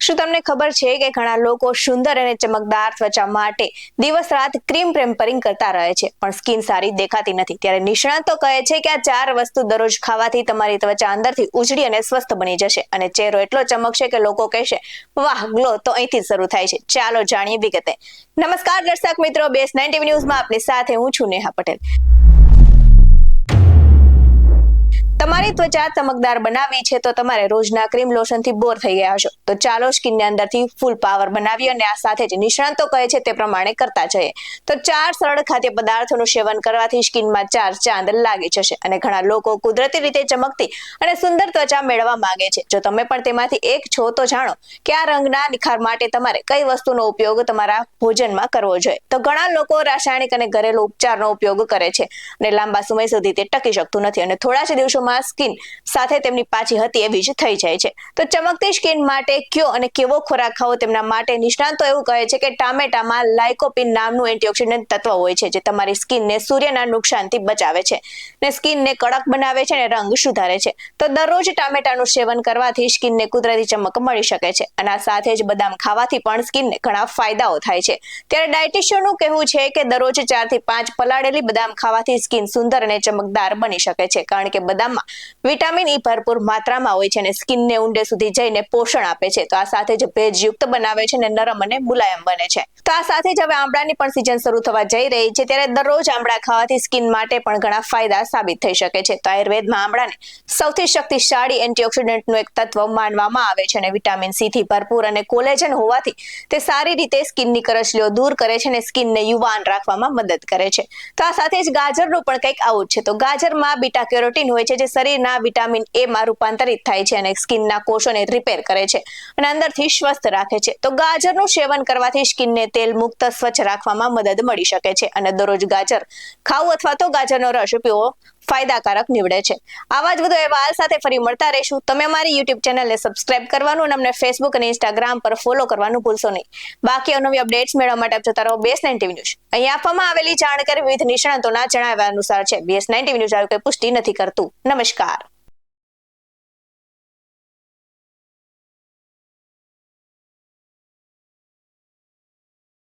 શું તમને ખબર છે કે ઘણા લોકો સુંદર અને ચમકદાર ત્વચા માટે દિવસ રાત ક્રીમ પેમ્પરિંગ કરતા રહે છે, પણ સ્કિન સારી દેખાતી નથી. ત્યારે નિષ્ણાતો કહે છે કે આ ચાર વસ્તુ દરરોજ ખાવાથી તમારી ત્વચા અંદરથી ઉજળી અને સ્વસ્થ બની જશે અને ચહેરો એટલો ચમકશે કે લોકો કહેશે, વાહ, ગ્લો, તો અહીંથી શરૂ થાય છે. ચાલો જાણીએ વિગતે. નમસ્કાર દર્શક મિત્રો, બેસ નાઇન ટીવી ન્યૂઝમાં આપની સાથે હું છું નેહા પટેલ. તમારી ત્વચા ચમકદાર બનાવવી છે, તો તમારે રોજના ક્રીમ લોશનથી બોર થઈ ગયા હશો. તો ચાલો સ્કિનને અંદરથી ફૂલ પાવર બનાવી અને આ સાથે જ નિષ્ણાંતો કહે છે તે પ્રમાણે કરતા જઈએ. તો ચાર સરળ ખાદ્ય પદાર્થોનું સેવન કરવાથી સ્કિનમાં ચાર ચાંદ લાગી જશે અને ઘણા લોકો કુદરતી રીતે ચમકતી અને સુંદર ત્વચા મેળવવા માંગે છે. જો તમે પણ તેમાંથી એક છો, તો જાણો કે આ રંગના નિખાર માટે તમારે કઈ વસ્તુનો ઉપયોગ તમારા ભોજનમાં કરવો જોઈએ. તો ઘણા લોકો રાસાયણિક અને ઘરેલું ઉપચારનો ઉપયોગ કરે છે અને લાંબા સમય સુધી તે ટકી શકતું નથી અને થોડા જ દિવસોમાં સ્કિન સાથે તેમની પાછી હતી એવી જ થઈ જાય છે. તો ચમકતી સ્કિન માટે કયો અને કેવો ખોરાક ખાવો તેમના માટે નિષ્ણાંતો એવું કહે છે કે ટામેટામાં લાઇકોપિન નામનું એન્ટીઓક્સિડન્ટ તત્વ હોય છે, જે તમારી સ્કિનને સૂર્યના નુકસાનથી બચાવે છે ને સ્કિનને કડક બનાવે છે અને રંગ સુધારે છે. તો દરરોજ ટામેટાનું સેવન કરવાથી સ્કિનને કુદરતી ચમક મળી શકે છે અને આ સાથે જ બદામ ખાવાથી પણ સ્કિનને ઘણા ફાયદાઓ થાય છે. ત્યારે ડાયટિશિયનનું કહેવું છે કે દરરોજ ચારથી પાંચ પલાળેલી બદામ ખાવાથી સ્કિન સુંદર અને ચમકદાર બની શકે છે, કારણ કે બદામમાં વિટામિન ઈ ભરપૂર માત્રામાં હોય છે અને સ્કિનને ઊંડે સુધી જઈને પોષણ આપે છે. તો આ સાથે જ ભેજયુક્ત બનાવે છે અને નરમ અને મુલાયમ બને છે. તો આ સાથે જ હવે આમળાની પણ સિઝન શરૂ થવા જઈ રહી છે ત્યારે દરરોજ આમળા ખાવાથી સ્કિન માટે પણ ઘણા ફાયદા સાબિત થઈ શકે છે. તો આયુર્વેદમાં આમળાને સૌથી શક્તિશાળી એન્ટીઓક્સિડન્ટનું એક તત્વ માનવામાં આવે છે અને વિટામિન સી થી ભરપૂર અને કોલેજન હોવાથી તે સારી રીતે સ્કિનની કરચલીઓ દૂર કરે છે અને સ્કિનને યુવાન રાખવામાં મદદ કરે છે. તો આ સાથે જ ગાજરનું પણ કંઈક આવું જ છે. તો ગાજરમાં બીટા કેરોટીન હોય છે જે શરીરના વિટામિન એ માં રૂપાંતરિત થાય છે અને સ્કિનના કોષોને રિપેર કરે છે અને અંદરથી સ્વસ્થ રાખે છે. તો ગાજરનું સેવન કરવાથી સ્કિનને તેલ મુક્ત સ્વચ્છ રાખવામાં મદદ મળી શકે છે અને દરરોજ ગાજર ખાવું અથવા તો ગાજરનો રસ પીવો ફાયદાકારક નીવડે છે. આવા જ વધુ અહેવાલ સાથે ફરી મળતા રહીશું. તમે અમારી યુટ્યુબ ચેનલને સબસ્ક્રાઇબ કરવાનું અને અમને ફેસબુક અને ઇન્સ્ટાગ્રામ પર ફોલો કરવાનું ભૂલશો નહીં. બાકી અવનવી અપડેટ્સ મેળવવા માટે આપ જતા રહો બેસ નાઇન ટીવી ન્યૂઝ અહીં આપવામાં આવેલી જાણકારી વિવિધ નિષ્ણાતોના જણાવ્યા અનુસાર છે. બીએસ નાઇન ટીવી ન્યૂઝ આવી કોઈ પુષ્ટિ નથી કરતું. નમસ્કાર.